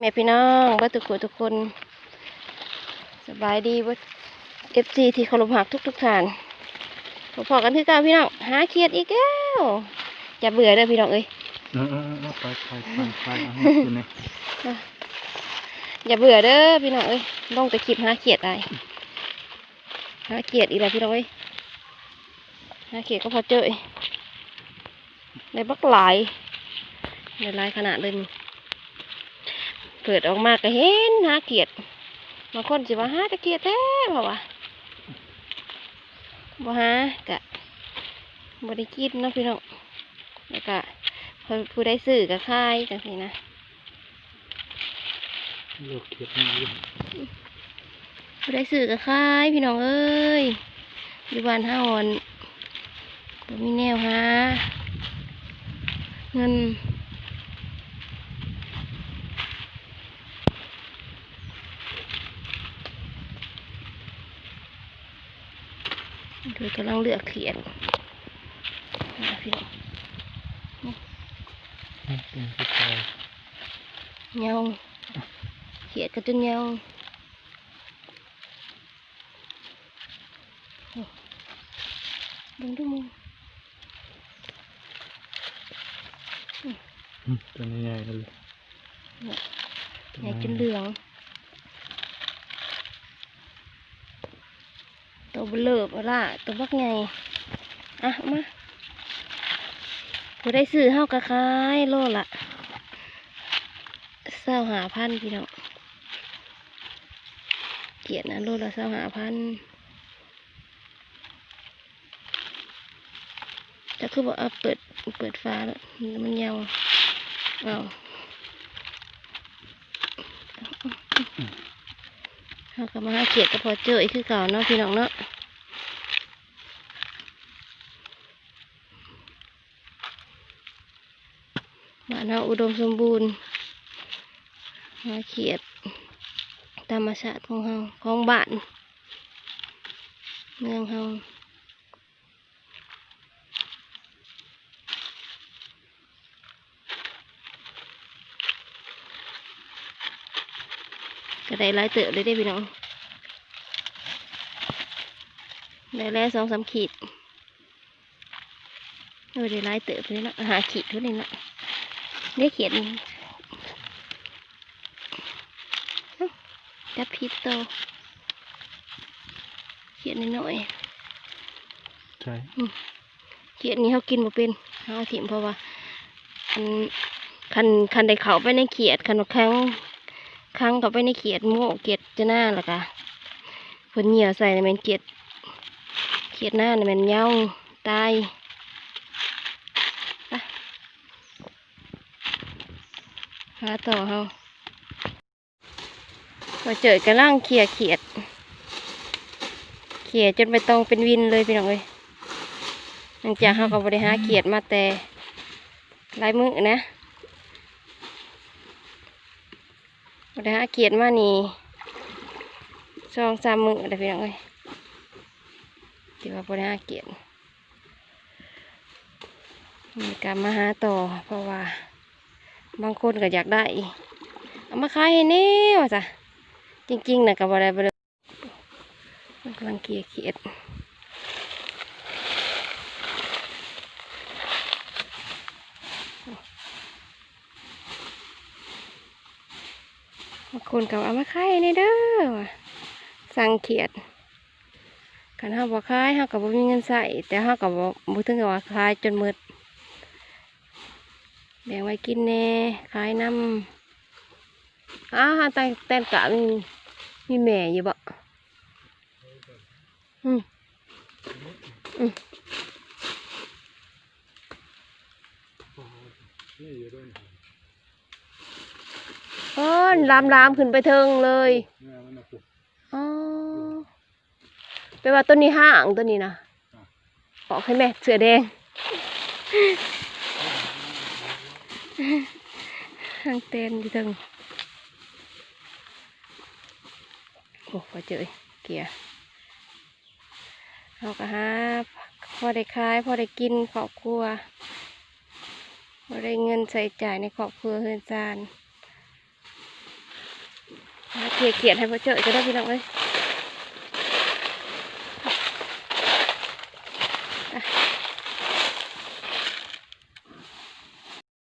แม่พี่น้องเบ่ทุกคนทุกคน สบายดีเบ่เอฟซีที่เคารพหักทุกทุกๆท่านพอๆกันคือเก่าพี่น้องหาเครียดอีกแล้วอย่าเบื่อเด้อพี่น้องเอ้ยเออเออเออไปไปไปไปเอาให้กินเลยอย่าเบื่อเด้อพี่น้องเอ้ยลงแต่คลิปหาเครียดได้หาเครียดอีกแล้วพี่น้องเอ้ยหาเครียดก็พอเจอในบักหลายในหลายขนาดเลยนี่ เปิดออกมาก็เห็นหาเกียดบางคนสิว่าหาแตะเกียดแท้เพราะว่าบ่หากะบ่ได้กินเนาะพี่น้องแล้วก็ผู้ได้ซื้อก็ขายจังซี่นะเลือกเขียดนี่อยู่ผู้ได้ซื้อก็ขายพี่น้องเอ้ยอยู่บ้านเฮาอ่อนบ่มีแนวหาเงินคือ กำลังเลือกเขียนนะพี่น้องนี่เป็นผู้ชายเงาเขียดก็จนเงาโอ้เบิ่งดูมึงอืมตัวนี้ใหญ่เลยตัวใหญ่จนเหลืองตัว เบลอบล่าตัวบักใหญ่อะมาผู้ได้ซื้อเฮากระขายโลละเศร้าหาพันพี่น้องเกียดนะโลละเศร้าหาพันจะคือบอกเอาเปิดเปิดฟ้าแล้วมันยาวเอาเอากลับมาหาเขียดก็พอเจออีกคือเก่าเนาะพี่น้องเนาะานเราอุดมสมบูรณ์หาเขียดธรรมชาติของเฮาของบ้านเมืองเฮาก็ได้ลายเติบเลยได้พี่น้อง ได้แล้วสองสามขีดเออได้ลายเติบเลยนะหาขีดเท่านี้เนะ ได้เขียนเอ้าจับพิษโตเขียนน้อยๆใช่เขียดนี้เขากินบ่เป็นเขาเอาถิ่มเพราะว่าคันคันคันได้เขาไปในเขียดคันว่าครั้งครั้งเขาไปในเขียดโม่เขียดจะหน้าล่ะกะเพิ่นเหนียวใส่น่ะแมันเขียดเขียดหน้าน่ะแมันเหย้าตายไปหาต่อเฮามาเจอกระล่างเขียเขียด เขียจนไปตรงเป็นวินเลยพี่น้องเอ้ยหลังจากเขาก็บบริหารเกียรติมาแต่ลายมือนะบริหารเกียรติมานี่สองสามมือเด้อพี่น้องเอ้ยที่ว่าบริหารเกียรติมีการมาหาต่อเพราะว่า บางคนก็อยากได้ เอามาขายให้แน่ว่าจ้ะจริงๆนะกับบริบริกำลังเกียเขียดบางคนก็เอามาขายในเด้อว่ะสั่งเขียดคันเฮาบ่ขายเฮาก็บ่มีเงินใส่แต่เฮาก็บ่บ่ถึงกับว่าขายจนหมด แบ่งไว้กินแน่ขายน้ำอ้าหาแต่งแตงกะมีมีแม่อยู่บ่อืมอืมนี่อยู่ด้วยโอ้ลามลามขึ้นไปเทิงเลยนี่มันนะปุ๊บอ๋อแปลว่าต้นนี้ห่างต้นนี้นะออกให้แม่เสือแดง ห่างเต้นอยู่เทิงโอ้พอเจอเกียร์เอากระหาพอได้ขายพอได้กินครอบครัวพอได้เงินใส่จ่ายในครอบครัวเฮือนจานหาเขียเขียดให้พ่อเจอจะได้พี่น้องเอ้ย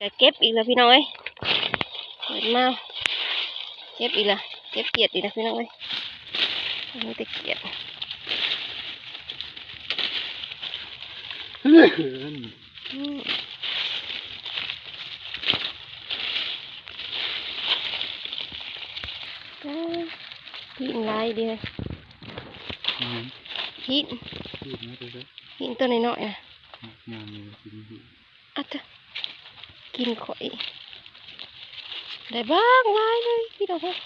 จะเก็บอีกแล้วพี่น้องเอ้ยเปิดมาเก็บอีกแล้วเก็บเขียดอีกแล้วพี่น้องเอ้ยอันนี้แต่เขียดอืมอ่าหินลายเดียวหินหินตัวน้อยๆนะอะเถอะ กินข่อย ได้บ้างลายเลยพี่ดอกอ้ย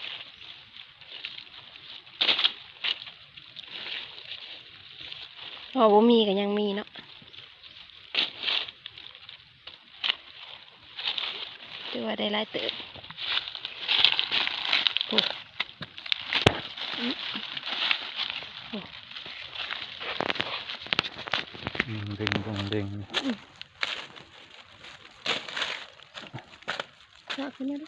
พอบ่มีก็ยังมีเนาะถือว่าได้ไลายเติบโอ้อืม เด้งดงเด้ง ชอบ ขึ้นมาดู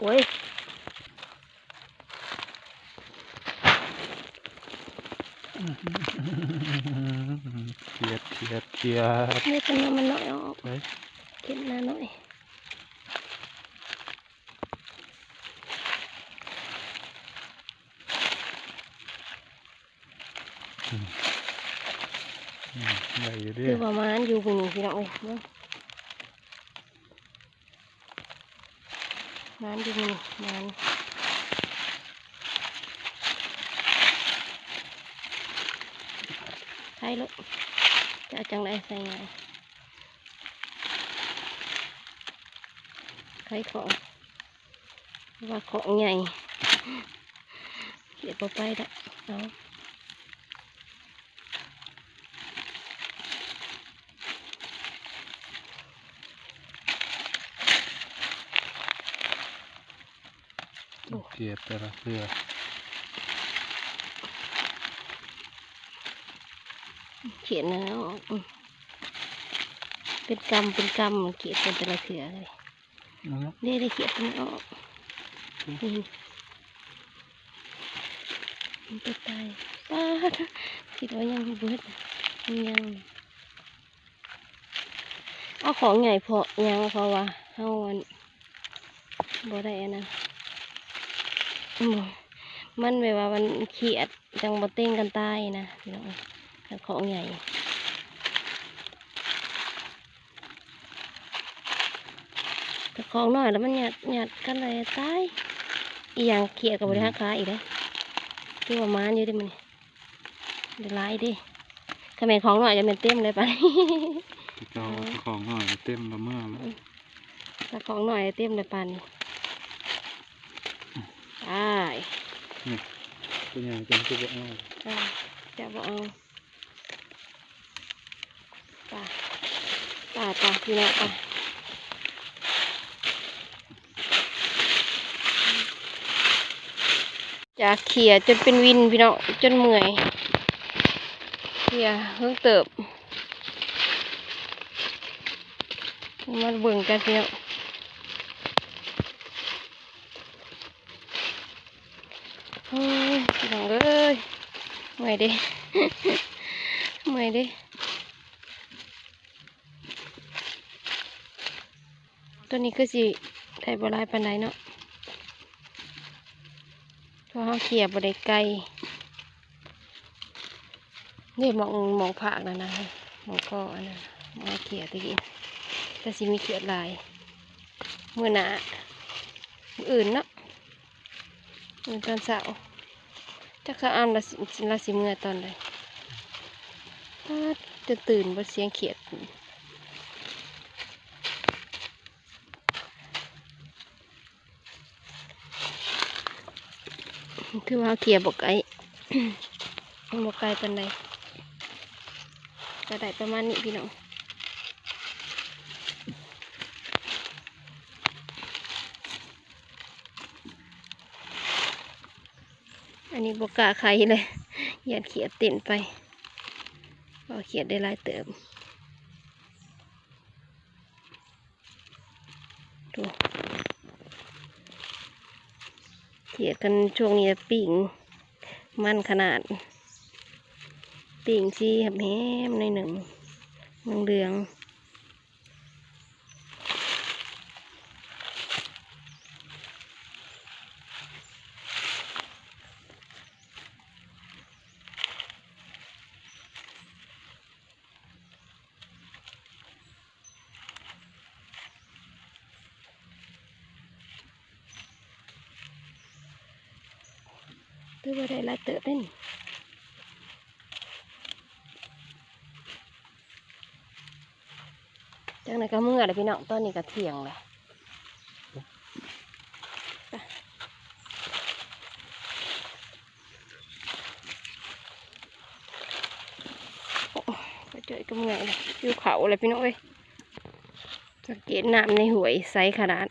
โอ้ยเขียดเขียดเขียดนี่เป็นน้ำมันน้อยออกไปเก็บหน้าน้อยใหญ่อยู่ดิคือประมาณอยู่บนนี้ พี่น้องเอ้ยเนาะน้ำอยู่บนนี้น้ำใช่ลูกจะเอาจังไรใส่ไงใครของว่าของใหญ่เดี๋ยวพอไปละเอา เขียดแต่ละเสือเขียนนะเอาออกอืมเป็นกรรมเป็นกรรมเขียนเป็นแต่ละเถื่อเลยนั่นนะได้ได้เขียนมันออกนี่มันจะตายป้าดคิดว่ายังเบิดมันยังเอาของใหญ่พอยังเพราะว่าเฮาอันบ่ได้อันนั้นบ่ มันแบบว่ามันเขียดจังบ่เต้งกันตายนะพี่น้องแต่ของใหญ่แต่ของน้อยแล้วมันหยาดหยาดกันเลยตายอีหยังเขียกับบริหารขาอีกเลยคือว่ามานอยู่เดิมันเดี๋ยวไล่ดิขแมนของหน่อยจะเป็นเต็มเลยปะที่เจ้าของหน่อยเต็มละเมื่อแล้วถ้าของหน่อยเต็มเลยปานนี้ ตายเป็นยังจังคือว่าอ้าวตายจะบ่เอาตายตายตายพี่น้องตายจากเขี่ยจนเป็นวินพี่น้องจนเมื่อยเขี่ยเพิ่งเติบ มาเบิ่งกันพี่น้องโอ้ย พี่น้องเอ้ยเมื่อยด้เมื่อยด้ตัวนี้คือสิได้บ่หลายปานใดเนาะเพราะเขาเขียบได้ไกลนี่มองมองผักนั่นนะมองก็อันนั้นมองเขี่ยตะกี้แต่สิมีเขียดลายเมื่อหนาอื่นเนาะมื้อตอนเช้า จักสะอามละสิละสิเมื่อตอนใดป๊าดจะตื่นบนเสียงเขียดคือว่าเขียบอกไก่บอกไก่เป็นไดก็ได้ประมาณนี้พี่น้อง อันนี้บกกาไข่เลยหยียดเขียดติ่นไปพราะเขียดได้ลายเติมดูเขียดกันช่วงนี้ปิ่งมันขนาด ปิ่งชีแหมๆในหนึ่งเหลือง ถือว่าได้ลายเติบเด่นจังไหนก็เมื่อเลยพี่น้องตอนนี้ก็เที่ยงเลยเจอก็เมื่อยเลยอยู่เขาเลยพี่น้องเอ้ยสังเกตน้ำในหวยใสขนาด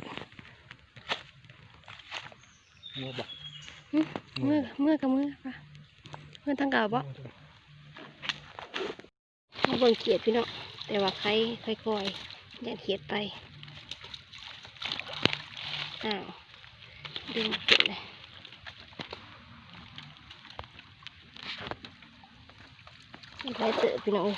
เมื่อเมื่อกับเมื่อปะเมื่อตั้งเก่าบ่มาเบิ่งเขียดพี่น้องแต่ว่าใครค่อยๆอย่าเขียดไปอ้าวดึงเขียดเลยไปเตอะพี่น้อง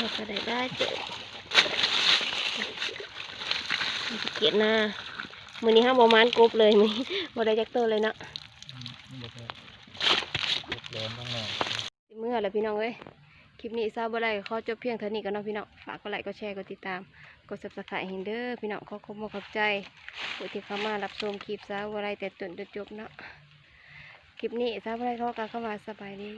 เราก็ได้ได้ เจอเขียดหน้ามือนี้ห้ามบอมานกบเลยมือนี้บ่ได้จักเลยเนาะบอกเลยน่อยเมื่อแล้วพี่น้องเอ้ยคลิปนี้ทราบบ่ได้ก็ขอจบเพียงเท่านี้กันเนาะพี่น้องฝากกดไลค์กดแชร์กดติดตามกด subscribe ให้เด้อพี่น้องขอขอบคุณขอบใจผู้ที่เข้ามารับชมคลิปทราบบ่ได้แต่ต้นจนจบเนาะคลิปนี้ทราบบ่ได้ขอกล่าวคำว่าสบายดี